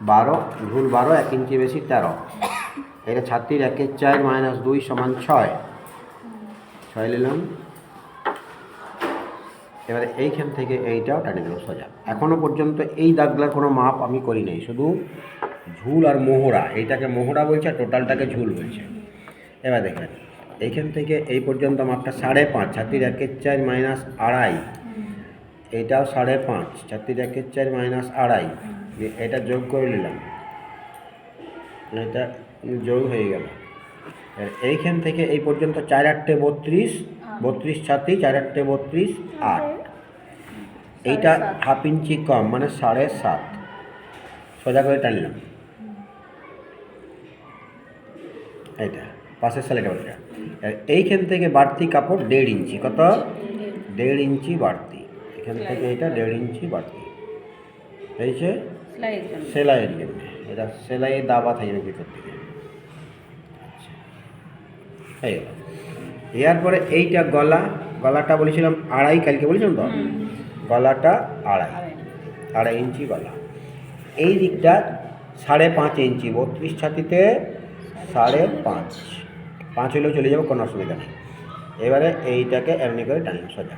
বারো ঝুল বারো, এক ইঞ্চি বেশি তেরো। এটা ছাত্রীর একের চার মাইনাস দুই সমান ছয়। ছয় নিলাম। এবারে এইখান থেকে এইটাও টানে দেবো সোজা। এখনও পর্যন্ত এই দাগলার কোনো মাপ আমি করি নাই, শুধু ঝুল আর মোহরা। এইটাকে মোহরা বলছে আর টোটালটাকে ঝুল বলছে। এবার দেখেন, এইখান থেকে এই পর্যন্ত মাপটা সাড়ে পাঁচ, ছাত্রীর একের চার মাইনাস আড়াই। এইটাও সাড়ে পাঁচ, ছাত্রীর একের চার মাইনাস আড়াই। এটা যোগ করে নিলাম। এটা যোগ হয়ে গেল। এইখান থেকে এই পর্যন্ত চার আটটে বত্রিশ বত্রিশ ছাত্রী চার আটটে বত্রিশ, আট। এইটা হাফ ইঞ্চি কম মানে সাড়ে সাত। সোজা করে টানলাম। এইটা, পাশের ওইটা আর এইখান থেকে বাড়তি কাপড় দেড় ইঞ্চি। কত? দেড় ইঞ্চি বাড়তি। এখান থেকে এটা দেড় ইঞ্চি বাড়তি। হয়েছে? সেলাইয়ের জন্য। সেলাইয়ের জন্য। এটা সেলাইয়ের দাবা থাকবে ভিতর থেকে। এই। এরপরে এইটা গলা গলাটা বলেছিলাম আড়াই কালকে বলেছিলাম তো? গলাটা আড়াই। আড়াই ইঞ্চি। গলা। এই দিকটা সাড়ে পাঁচ ইঞ্চি বত্রিশ ছাতিতে সাড়ে পাঁচ। পাঁচ হলেও চলে যাব কোনো অসুবিধা নেই। এবারে এইটাকে এমনি করে টানলাম সোজা।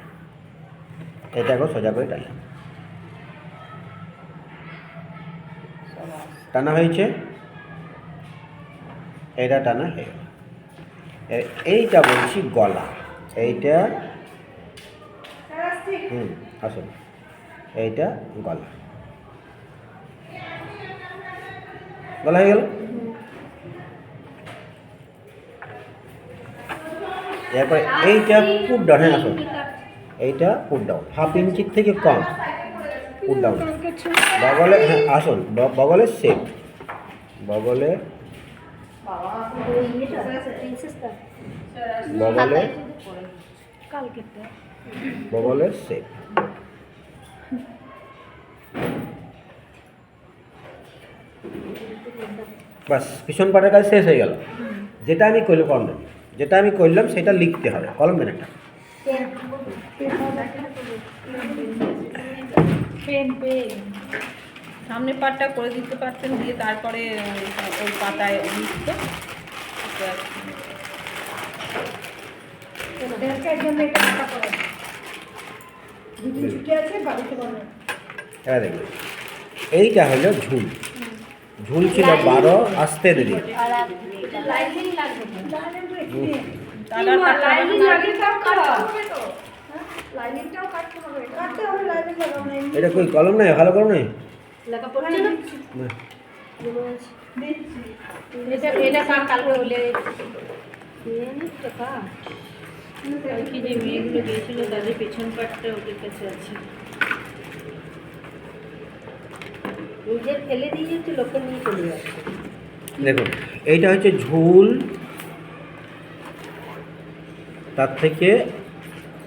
এটাকেও সোজা করে টানলাম টানা হয়েছে। এটা টানা হয়ে গেল। এইটা বলছি গলা। এইটা, হুম, আসুন। এইটা গলা। গলা হয়ে গেল? এরপরে এইটা পুট ডাউন হ্যাঁ আসুন। এইটা পুট ডাউন হাফ ইঞ্চির থেকে কম। পুট ডাউন বগলে হ্যাঁ আসুন, ব- বগলের শেপ বগলে বগলে বগলের শেপ বাস, পিছন পাটের কাজ শেষ হয়ে গেল। যেটা আমি করলাম কলম যেটা আমি করলাম সেটা লিখতে হবে। কলম একটা। Pen pen. সামনে পাটটা করে দিতে পারতেন দিয়ে তারপরে ওই- পাতায় লিখতে দেখবেন এইটা হলো ঝুল। ঝুল ছিল বারো আসতে দেরি। আর পাতলা হবে না। এটা কই কলম নাই? ভালো কলম নাই? না। এটা এটা কার কালকে হলে কি যে মেয়েগুলো দিয়েছিল তাদের পেছন পাটটা ওদের কাছে আছে। ফেলে দিয়ে যাচ্ছে লোকে নিয়ে চলে যাচ্ছে। দেখুন এইটা হচ্ছে ঝুল। তার থেকে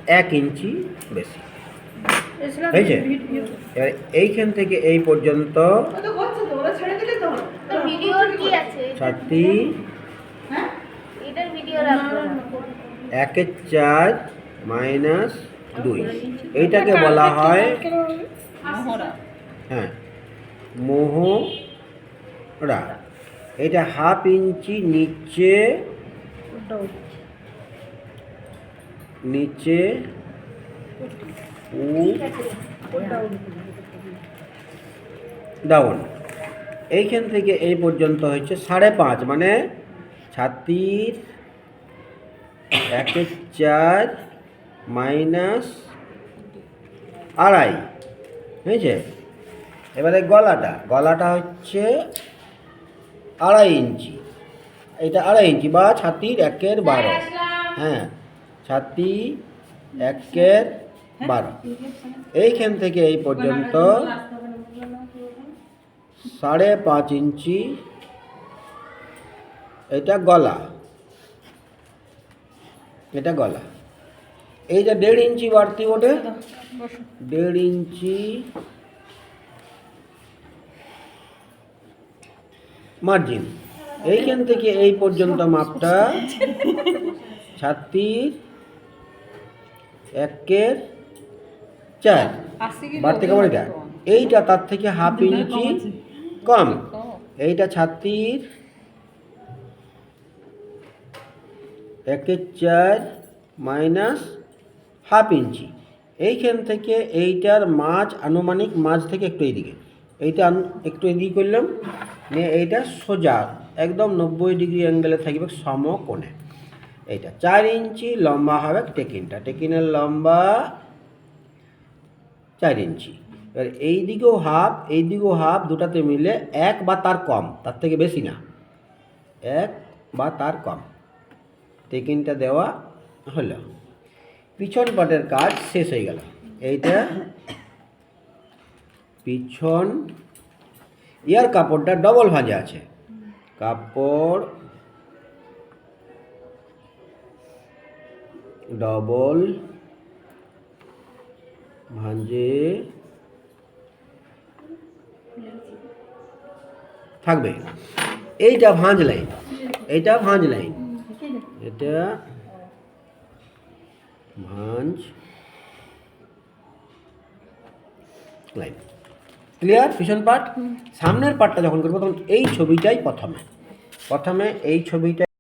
এক ইঞ্চি বেশি। হয়েছে এবার এইখান থেকে এই পর্যন্ত রাখব না। একের চার মাইনাস দুই। এইটাকে বলা হয় হ্যাঁ মোহরা এটা হাফ ইঞ্চি নিচে নিচে ডাউন। এইখান থেকে এই পর্যন্ত হচ্ছে সাড়ে পাঁচ মানে ছাত্রীর একের চার মাইনাস আড়াই, হয়েছে? এবারে গলাটা গলাটা হচ্ছে আড়াই ইঞ্চি। এটা আড়াই ইঞ্চি বা ছাতির একের বারো। হ্যাঁ। ছাতি, একের বারো। এইখান থেকে এই পর্যন্ত সাড়ে পাঁচ ইঞ্চি এটা গলা। এটা গলা। এই যে দেড় ইঞ্চি বাড়তি ওঠে? দেড় ইঞ্চি। মার্জিন। এইখান থেকে এই পর্যন্ত মাপটা ছাত্রীর একের চার। বাড়তি কাপড় এটা? এইটা তার থেকে হাফ ইঞ্চি কম এইটা ছাত্রীর একের চার মাইনাস হাফ ইঞ্চি এইখান থেকে এইটার মাঝ আনুমানিক মাঝ থেকে একটু এইদিকে। এইটা আন- একটু এদিকে করলাম। নিয়ে এইটা সোজা। একদম নব্বই ডিগ্রি অ্যাঙ্গেলে থাকবে সমকোণে। এইটা, চার ইঞ্চি লম্বা হবে টেকিনটা, টেকিনের লম্বা চার ইঞ্চি। এবার এই দিকেও হাফ, এই দিকেও হাফ, দুটাতে মিলে এক বা তার কম, তার থেকে বেশি না। এক বা তার কম। টেকিনটা দেওয়া হলো। পিছন পাটের কাজ শেষ হয়ে গেল। এইটা পিছন, ইয়ার কাপড়টা ডবল ভাঁজে আছে। কাপড় ডবল ভাঁজে থাকবে। এইটা ভাঁজ লাইন, এইটা ভাঁজ লাইন। এটা ভাঁজ লাইন। ক্লিয়ার? পিছন পার্ট সামনের পার্টটা যখন করব, তখন এই ছবিটাই প্রথমে। প্রথমে এই ছবিটা